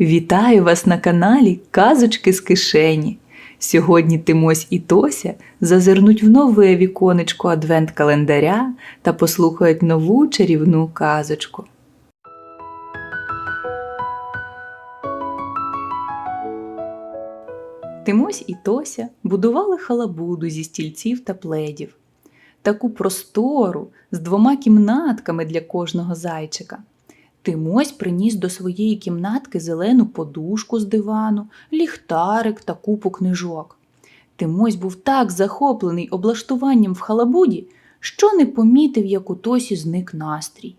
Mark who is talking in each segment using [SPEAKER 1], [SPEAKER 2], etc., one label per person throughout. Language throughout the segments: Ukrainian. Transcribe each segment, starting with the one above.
[SPEAKER 1] Вітаю вас на каналі Казочки з кишені. Сьогодні Тимось і Тося зазирнуть в нове віконечко адвент-календаря та послухають нову чарівну казочку. Тимось і Тося будували халабуду зі стільців та пледів. Таку простору з двома кімнатками для кожного зайчика. Тимось приніс до своєї кімнатки зелену подушку з дивану, ліхтарик та купу книжок. Тимось був так захоплений облаштуванням в халабуді, що не помітив, як у Тосі зник настрій.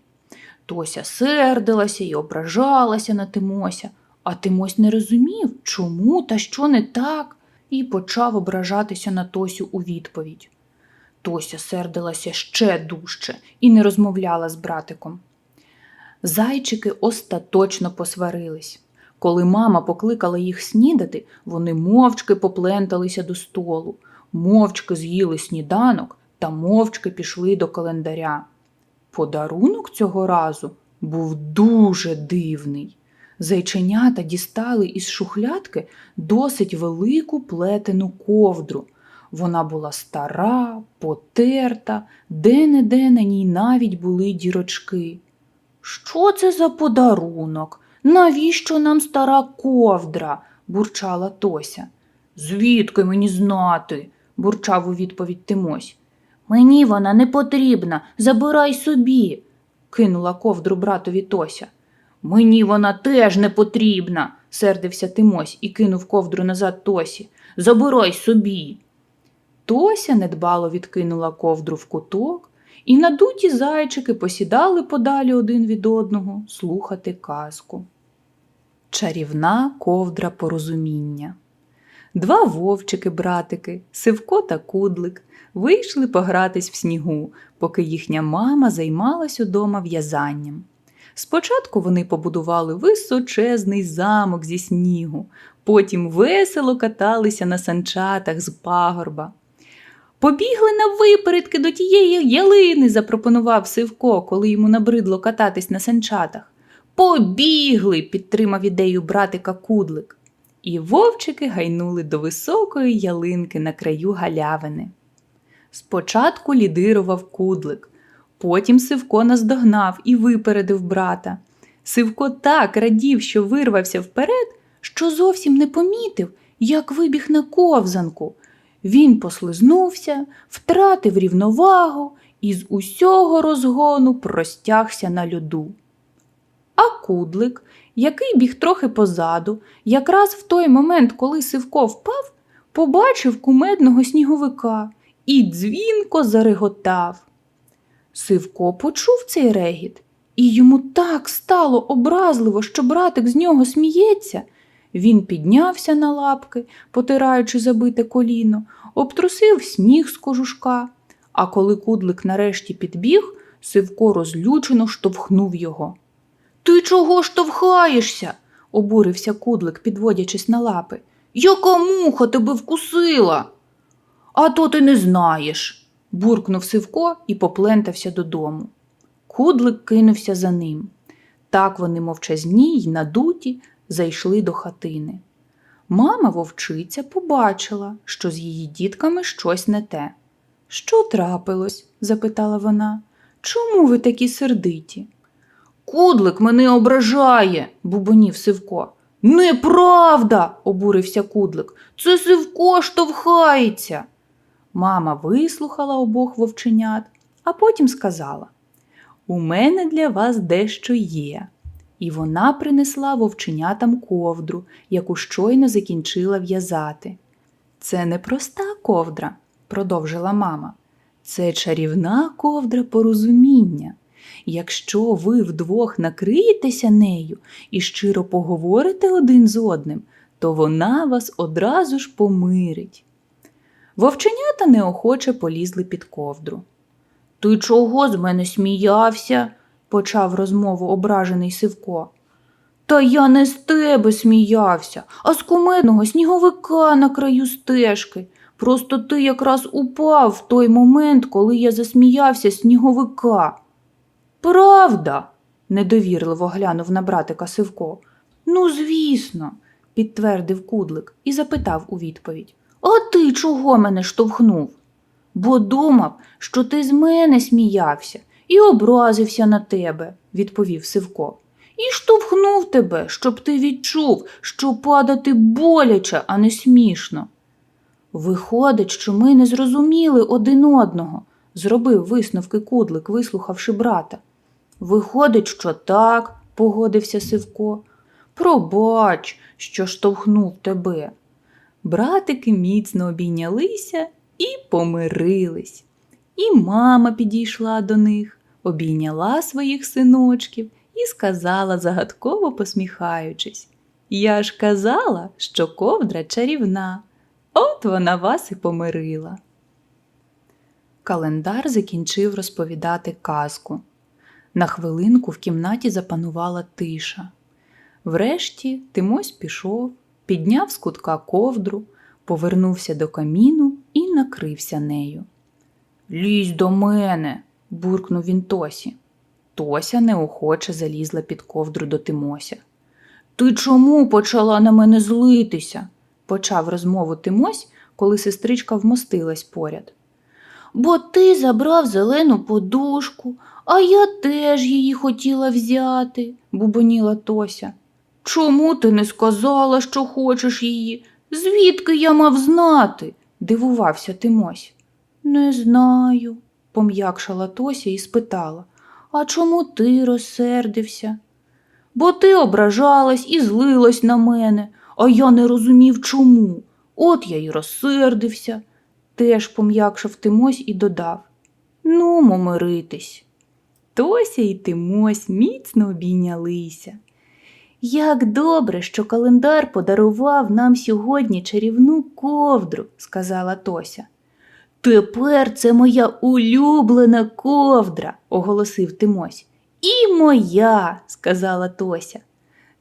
[SPEAKER 1] Тося сердилася і ображалася на Тимося, а Тимось не розумів, чому та що не так, і почав ображатися на Тосю у відповідь. Тося сердилася ще дужче і не розмовляла з братиком. Зайчики остаточно посварились. Коли мама покликала їх снідати, вони мовчки попленталися до столу, мовчки з'їли сніданок та мовчки пішли до календаря. Подарунок цього разу був дуже дивний. Зайченята дістали із шухлядки досить велику плетену ковдру. Вона була стара, потерта, де-не-де на ній навіть були дірочки. Що це за подарунок? Навіщо нам стара ковдра? бурчала Тося. Звідки мені знати? бурчав у відповідь Тимось. Мені вона не потрібна, забирай собі, кинула ковдру братові Тося. Мені вона теж не потрібна, сердився Тимось і кинув ковдру назад Тосі. Забирай собі. Тося недбало відкинула ковдру в куток, і надуті зайчики посідали подалі один від одного слухати казку. Чарівна ковдра порозуміння. Два вовчики-братики, Сивко та Кудлик, вийшли погратись в снігу, поки їхня мама займалась удома в'язанням. Спочатку вони побудували височезний замок зі снігу, потім весело каталися на санчатах з пагорба. Побігли на випередки до тієї ялини, запропонував Сивко, коли йому набридло кататись на санчатах. Побігли, підтримав ідею братика Кудлик. І вовчики гайнули до високої ялинки на краю галявини. Спочатку лідирував кудлик, потім Сивко наздогнав і випередив брата. Сивко так радів, що вирвався вперед, що зовсім не помітив, як вибіг на ковзанку. Він послизнувся, втратив рівновагу і з усього розгону простягся на льоду. А кудлик, який біг трохи позаду, якраз в той момент, коли Сивко впав, побачив кумедного сніговика і дзвінко зареготав. Сивко почув цей регіт, і йому так стало образливо, що братик з нього сміється. Він піднявся на лапки, потираючи забите коліно, обтрусив сніг з кожушка, а коли кудлик нарешті підбіг, Сивко розлючено штовхнув його. Ти чого штовхаєшся? обурився кудлик, підводячись на лапи. Яка муха тебе вкусила? А то ти не знаєш, буркнув Сивко і поплентався додому. Кудлик кинувся за ним. Так вони мовчазні й надуті зайшли до хатини. Мама вовчиця побачила, що з її дітками щось не те. Що трапилось? запитала вона. Чому ви такі сердиті? Кудлик мене ображає, бубонів Сивко. Неправда, обурився кудлик. Це Сивко штовхається. Мама вислухала обох вовченят, а потім сказала У мене для вас дещо є. І вона принесла вовченятам ковдру, яку щойно закінчила в'язати. Це не проста ковдра, продовжила мама. Це чарівна ковдра порозуміння. Якщо ви вдвох накриєтеся нею і щиро поговорите один з одним, то вона вас одразу ж помирить. Вовченята неохоче полізли під ковдру. Ти чого з мене сміявся? Почав розмову ображений Сивко. Та я не з тебе сміявся, а з кумедного сніговика на краю стежки. Просто ти якраз упав в той момент, коли я засміявся сніговика. Правда? недовірливо глянув на братика Сивко. Ну, звісно, підтвердив кудлик і запитав у відповідь. А ти чого мене штовхнув? Бо думав, що ти з мене сміявся і образився на тебе, відповів Сивко. І штовхнув тебе, щоб ти відчув, що падати боляче, а не смішно. Виходить, що ми не зрозуміли один одного, зробив висновки кудлик, вислухавши брата. Виходить, що так, погодився Сивко. Пробач, що штовхнув тебе. Братики міцно обійнялися і помирились. І мама підійшла до них, обійняла своїх синочків і сказала, загадково посміхаючись: Я ж казала, що ковдра чарівна, от вона вас і помирила. Календар закінчив розповідати казку. На хвилинку в кімнаті запанувала тиша. Врешті Тимось пішов, підняв з кутка ковдру, повернувся до каміну і накрився нею. Лізь до мене, буркнув він Тосі. Тося неохоче залізла під ковдру до Тимося. Ти чому почала на мене злитися? почав розмову Тимось, коли сестричка вмостилась поряд. Бо ти забрав зелену подушку, а я теж її хотіла взяти, бубоніла Тося. Чому ти не сказала, що хочеш її? Звідки я мав знати? дивувався Тимось. Не знаю, пом'якшала Тося і спитала. А чому ти розсердився? Бо ти ображалась і злилась на мене, а я не розумів чому. От я й розсердився. Теж пом'якшав Тимось і додав Ну, миритись. Тося і Тимось міцно обійнялися. Як добре, що календар подарував нам сьогодні чарівну ковдру, сказала Тося. Тепер це моя улюблена ковдра, оголосив Тимось. І моя, сказала Тося.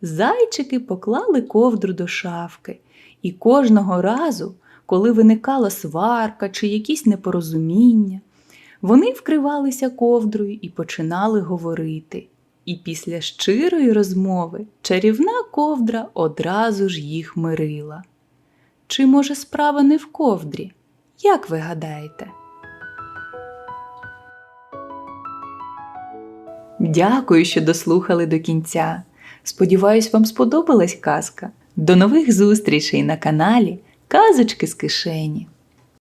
[SPEAKER 1] Зайчики поклали ковдру до шафки, і кожного разу, коли виникала сварка чи якісь непорозуміння, вони вкривалися ковдрою і починали говорити. І після щирої розмови чарівна ковдра одразу ж їх мирила. Чи, може, справа не в ковдрі? Як ви гадаєте? Дякую, що дослухали до кінця. Сподіваюсь, вам сподобалась казка. До нових зустрічей на каналі Казочки з кишені.